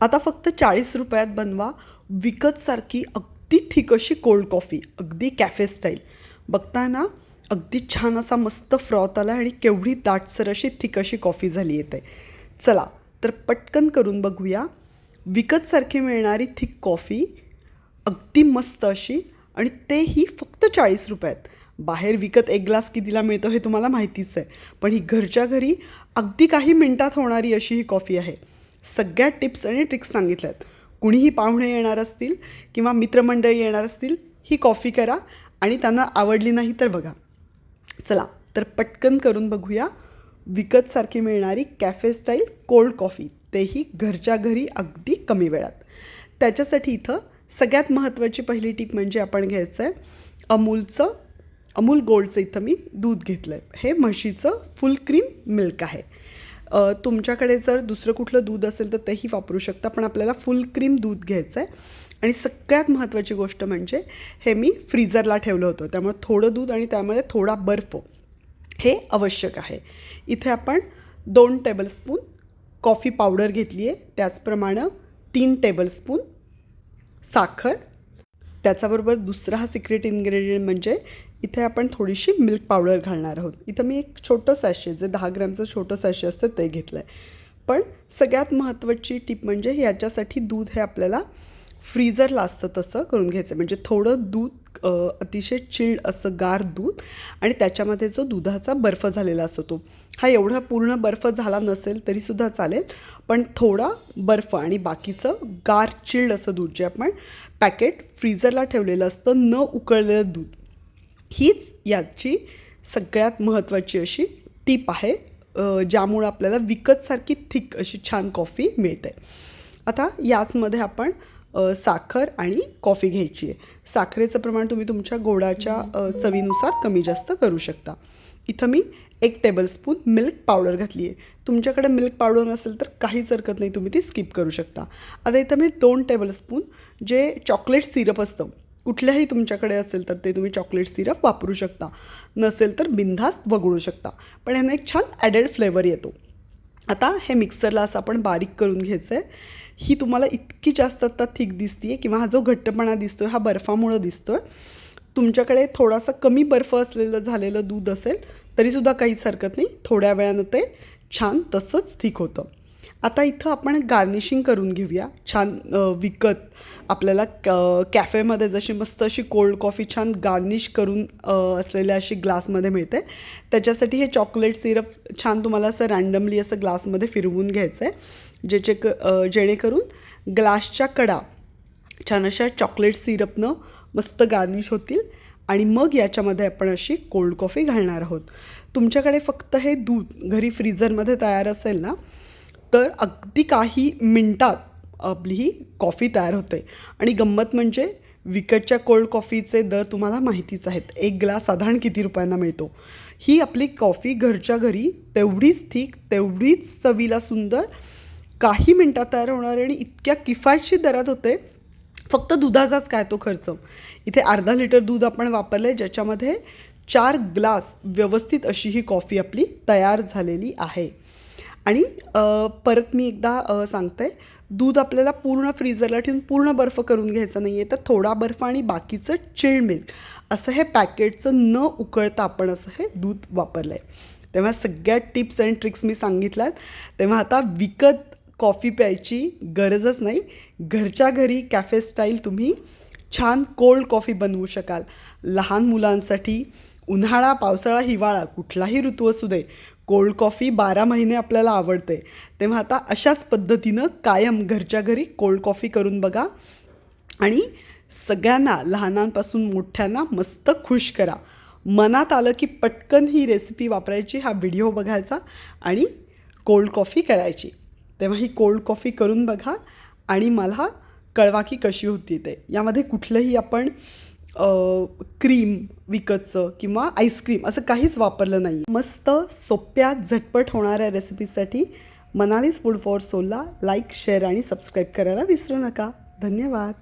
आता फक्त चाळीस रुपयात बनवा विकतसारखी अगदी थिक अशी कोल्ड कॉफी अगदी कॅफे स्टाईल बघताय ना अगदी छान असा मस्त फ्रॉथ आला आणि केवढी दाटसर अशी थिक अशी कॉफी झाली येते चला तर पटकन करून बघूया. विकतसारखी मिळणारी थिक कॉफी अगदी मस्त अशी आणि तेही फक्त चाळीस रुपयात. बाहेर विकत एक ग्लास कितीला मिळतो हे तुम्हाला माहितीच आहे. पण ही घरच्या घरी अगदी काही मिनटात होणारी अशी ही कॉफी आहे. सगळ्या टिप्स आणि ट्रिक्स सांगितल्या आहेत कुणीही पाहुणे येणार असतील किंवा मित्रमंडळी येणार असतील ही कॉफी करा आणि त्यांना आवडली नाही तर बघा. चला तर पटकन करून बघूया विकतसारखी मिळणारी कॅफे स्टाईल कोल्ड कॉफी तेही घरच्या घरी अगदी कमी वेळात. त्याच्यासाठी इथं सगळ्यात महत्त्वाची पहिली टीप म्हणजे आपण घ्यायचं आहे अमूलचं अमूल गोल्डचं इथं मी दूध घेतलं आहे हे म्हशीचं फुल क्रीम मिल्क आहे. तुमच्याकडे जर दुसरं कुठलं दूध असेल तर तेही वापरू शकता पण आपल्याला फुल क्रीम दूध घ्यायचं आहे आणि सगळ्यात महत्त्वाची गोष्ट म्हणजे हे मी फ्रीजरला ठेवलं होतं. त्यामुळे थोडं दूध आणि त्यामध्ये थोडा बर्फ हे आवश्यक आहे. इथे आपण दोन टेबलस्पून कॉफी पावडर घेतली आहे त्याचप्रमाणे तीन टेबलस्पून साखर. त्याच्याबरोबर दुसरा हा सिक्रेट इन्ग्रेडियंट म्हणजे इथे आपण थोडीशी मिल्क पावडर घालणार आहोत. इथं मी एक छोटं सॅशे जे दहा ग्रॅमचं छोटं सॅशे असतं ते घेतलं आहे पण सगळ्यात महत्त्वाची टीप म्हणजे याच्यासाठी दूध हे आपल्याला फ्रीझरला असतं तसं करून घ्यायचं. म्हणजे थोडं दूध अतिशय चिल्ड असं गार दूध आणि त्याच्यामध्ये जो दुधाचा बर्फ झालेला असतो तो. हा एवढा पूर्ण बर्फ झाला नसेल तरीसुद्धा चालेल. पण थोडा बर्फ आणि बाकीचं गार चिल्ड असं दूध जे आपण पॅकेट फ्रीजरला ठेवलेलं असतं न उकळलेलं दूध. हीच याची सगळ्यात महत्त्वाची अशी टीप आहे ज्यामुळं आपल्याला विकतसारखी थिक अशी छान कॉफी मिळते. आता याचमध्ये आपण साखर आणि कॉफी घ्यायची आहे. साखरेचं प्रमाण तुम्ही तुमच्या गोडाच्या चवीनुसार कमी जास्त करू शकता. इथं मी एक टेबलस्पून मिल्क पावडर घातली आहे. तुमच्याकडे मिल्क पावडर नसेल तर काहीच हरकत नाही तुम्ही ती स्किप करू शकता. आता इथं मी दोन टेबलस्पून जे चॉकलेट सिरप असतं कुठल्याही तुमच्याकडे असेल तर ते तुम्ही चॉकलेट सिरप वापरू शकता. नसेल तर बिनधास्त वगळू शकता. पण यानं एक छान ॲडेड फ्लेवर येतो. आता हे मिक्सरला असं आपण बारीक करून घ्यायचं आहे ही तुम्हाला इतकी जास्त आत्ता थिक दिसते किंवा हा जो घट्टपणा दिसतो आहे हा बर्फामुळं दिसतो आहे तुमच्याकडे थोडासा कमी बर्फ असलेलं झालेलं दूध असेल तरीसुद्धा काहीच हरकत नाही. थोड्या वेळानं ते छान तसंच थिक होतं. आता इथं आपण गार्निशिंग करून घेऊया. छान विकत आपल्याला क कॅफेमध्ये जशी मस्त अशी कोल्ड कॉफी छान गार्निश करून असलेल्या अशी ग्लासमध्ये मिळते. त्याच्यासाठी हे चॉकलेट सिरप छान तुम्हाला असं रँडमली असं ग्लासमध्ये फिरवून घ्यायचं आहे ज्याचे क जेणेकरून ग्लासच्या कडा छान अशा चॉकलेट सिरपनं मस्त गार्निश होतील आणि मग याच्यामध्ये आपण अशी कोल्ड कॉफी घालणार आहोत. तुमच्याकडे फक्त हे दूध घरी फ्रीझरमध्ये तयार असेल ना तर अगदी काही मिनटात आपली ही कॉफी तयार होते. आणि गंमत म्हणजे विकटच्या कोल्ड कॉफीचे दर तुम्हाला माहितीच आहेत. एक ग्लास साधारण किती रुपयांना मिळतो? ही आपली कॉफी घरच्या घरी तेवढीच थिक तेवढीच चवीला सुंदर काही मिनटात तयार होणारे आणि इतक्या किफायतशीर दरात होते. फक्त दुधाचाच काय तो खर्च? इथे अर्धा लिटर दूध आपण वापरलं आहे ज्याच्यामध्ये चार ग्लास व्यवस्थित अशी ही कॉफी आपली तयार झालेली आहे. आणि परत मी एकदा सांगते. दूध आपल्याला पूर्ण फ्रीजरला ठेवून पूर्ण बर्फ करून घ्यायचा नाही आहे तर थोडा बर्फ आणि बाकीचं चिल्ड मिल्क. असं हे पॅकेटचं न उकळता आपण असं हे दूध वापरलं आहे तेव्हा सगळ्या टिप्स अँड ट्रिक्स मी सांगितल्यात. तेव्हा आता विकत कॉफी प्यायची गरजच नाही. घरच्या घरी कॅफे स्टाईल तुम्ही छान कोल्ड कॉफी बनवू शकाल. लहान मुलांसाठी उन्हाळा पावसाळा हिवाळा कुठलाही ऋतू असू दे कोल्ड कॉफी बारा महिने आपल्याला आवडते. तेव्हा आता अशाच पद्धतीनं कायम घरच्या घरी कोल्ड कॉफी करून बघा. आणि सगळ्यांना लहानांपासून मोठ्यांना मस्त खुश करा. मनात आलं की पटकन ही रेसिपी वापरायची हा व्हिडिओ बघायचा आणि कोल्ड कॉफी करायची. तेव्हा ही कोल्ड कॉफी करून बघा आणि मला कळवा की कशी होती ते. यामध्ये कुठलंही आपण क्रीम विकतचं किंवा आईस्क्रीम असं काहीच वापरलं नाही मस्त सोप्या झटपट होणाऱ्या रेसिपीसाठी मनालीज फूड फॉर सोलला लाईक शेअर आणि सबस्क्राईब करायला विसरू नका. धन्यवाद.